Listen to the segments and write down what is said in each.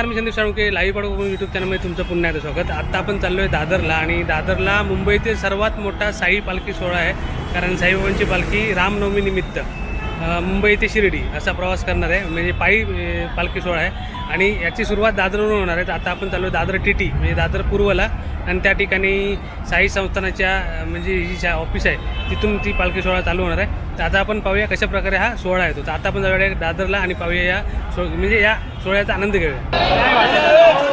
नमस्कार मी संदीप साळुंके लाईव्ह पडू यूट्यूब चॅनलमध्ये तुमचं पुन्हा एकदा स्वागत. आत्ता आपण चाललो आहे दादरला आणि दादरला मुंबईतील सर्वात मोठा साई पालखी सोहळा आहे. कारण साईबाबांची पालखी रामनवमीनिमित्त. मुंबई ते शिर्डी असा प्रवास करणार आहे. म्हणजे पायी पालखी सोहळा आहे. आणि याची सुरुवात दादरवरून होणार आहे. आता आपण चाललो दादर टी टी म्हणजे दादर पूर्वला. आणि त्या ठिकाणी साई संस्थानाच्या म्हणजे ही ज्या ऑफिस आहे तिथून ती पालखी सोहळा चालू होणार आहे. तर आता आपण पाहूया कशा प्रकारे हा सोहळा येतो. तर आता आपण जाऊया दादरला आणि पाहूया या सो म्हणजे या सोहळ्याचा आनंद घेऊया.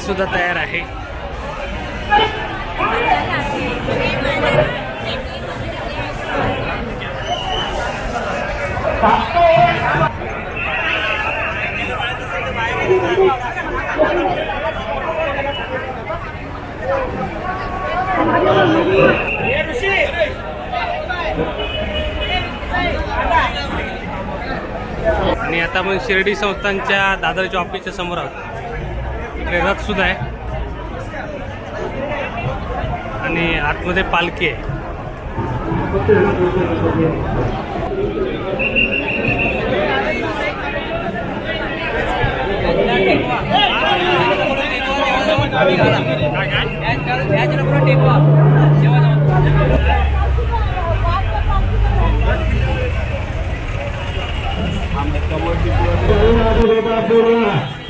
सुद्धा तयार आहे. आणि आता आपण शिर्डी संस्थांच्या दादरच्या ऑफिसच्या समोर आहोत इकडे रथसुद्धा आहे. आणि आतमध्ये पालखी आहे.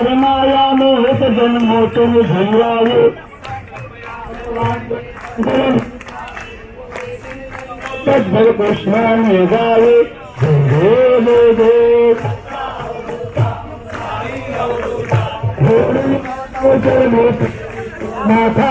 प्रणया मोहित जन्मो तुम झुमरावे कृष्णाने गावे झुंझे दे माथा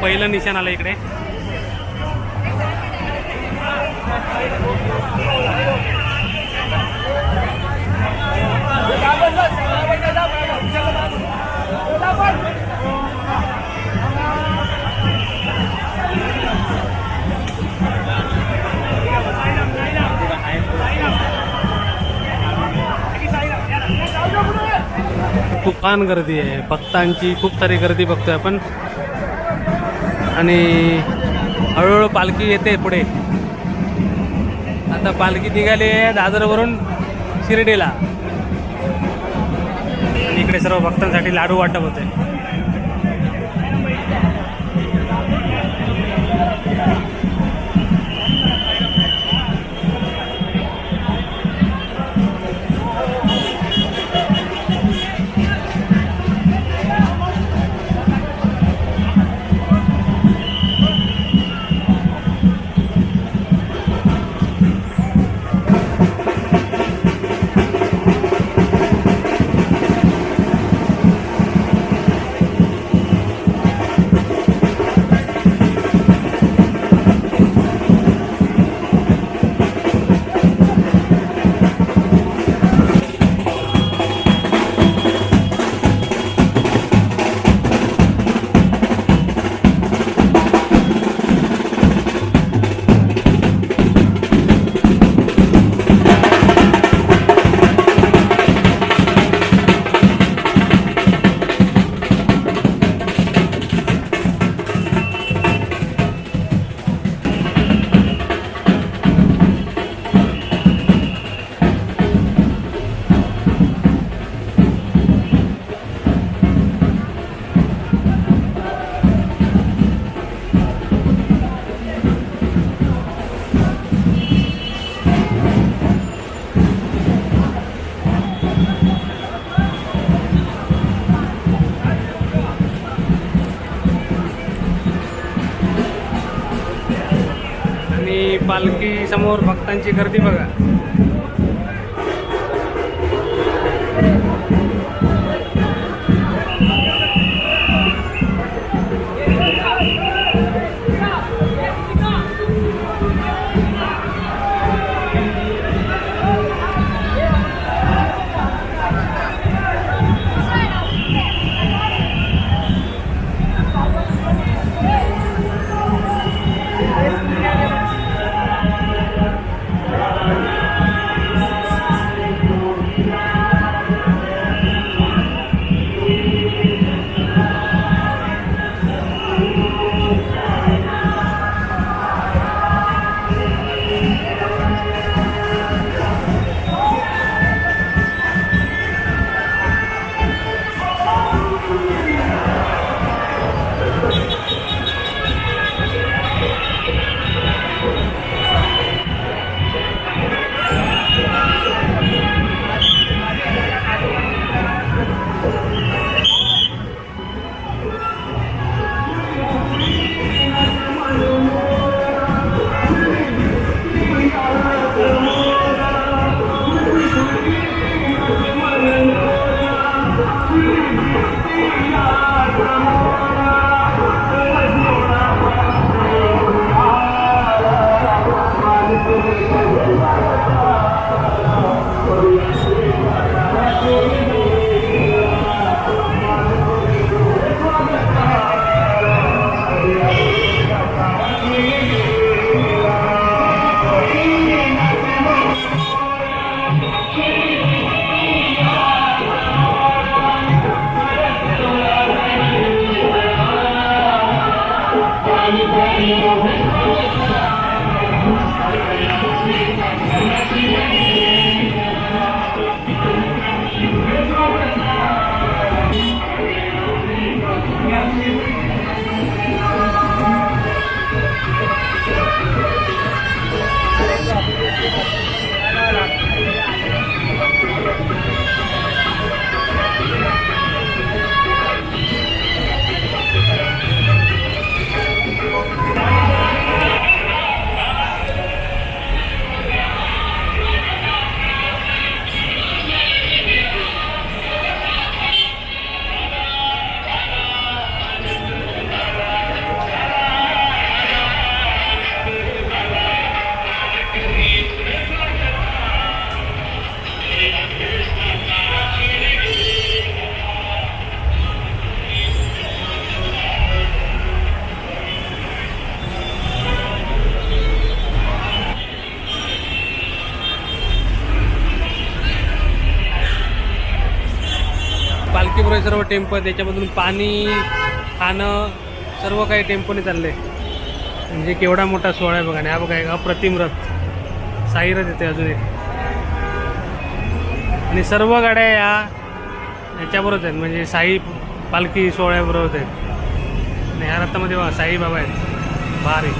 पहिलं निशाण आलं इकडे तुफान गर्दी आहे. भक्तांची खूप सारी गर्दी बघतोय आपण. आणि हळूहळू पालखी येते पुढे. आता पालखी निघाली आहे दादरवरून शिर्डीला. इकडे सर्व भक्तांसाठी लाडू वाटप होते पालखी समोर भक्तांची गर्दी बघा. सर्व टेम्पो त्याच्यामधून पाणी खाणं सर्व काही टेम्पोने चाललं आहे म्हणजे केवढा मोठा सोहळा आहे बघा. आणि हा बघा एक अप्रतिम रथ. साई रथ येते अजून एक. आणि सर्व गाड्या या याच्याबरोबर आहेत. म्हणजे साई पालखी सोहळ्याबरोबर आहेत. आणि ह्या रथामध्ये साईबाबा आहेत. भारी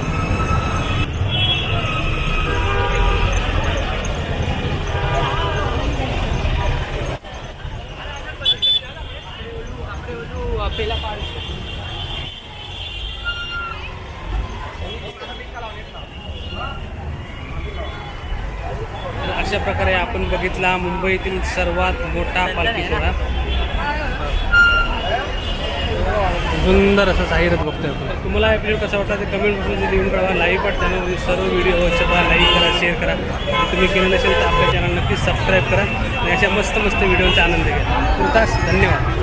तर अशा प्रकारे आपण बघितला मुंबईतील सर्वात मोठा पालखी सोहळा. सुंदर असं साहिरत बघतोय आपण. तुम्हाला हा व्हिडिओ कसा वाटला ते कमेंट बॉक्समध्ये लिहून कळवा. लाईव्ह पाठ चॅनलमध्ये सर्व व्हिडिओ अवश्य पहा. लाईक करा शेअर करा. तुम्ही केलं नसेल तर आपल्या चॅनल नक्कीच सबस्क्राईब करा. आणि अशा मस्त मस्त व्हिडिओचा आनंद घ्या. तुर्तास धन्यवाद.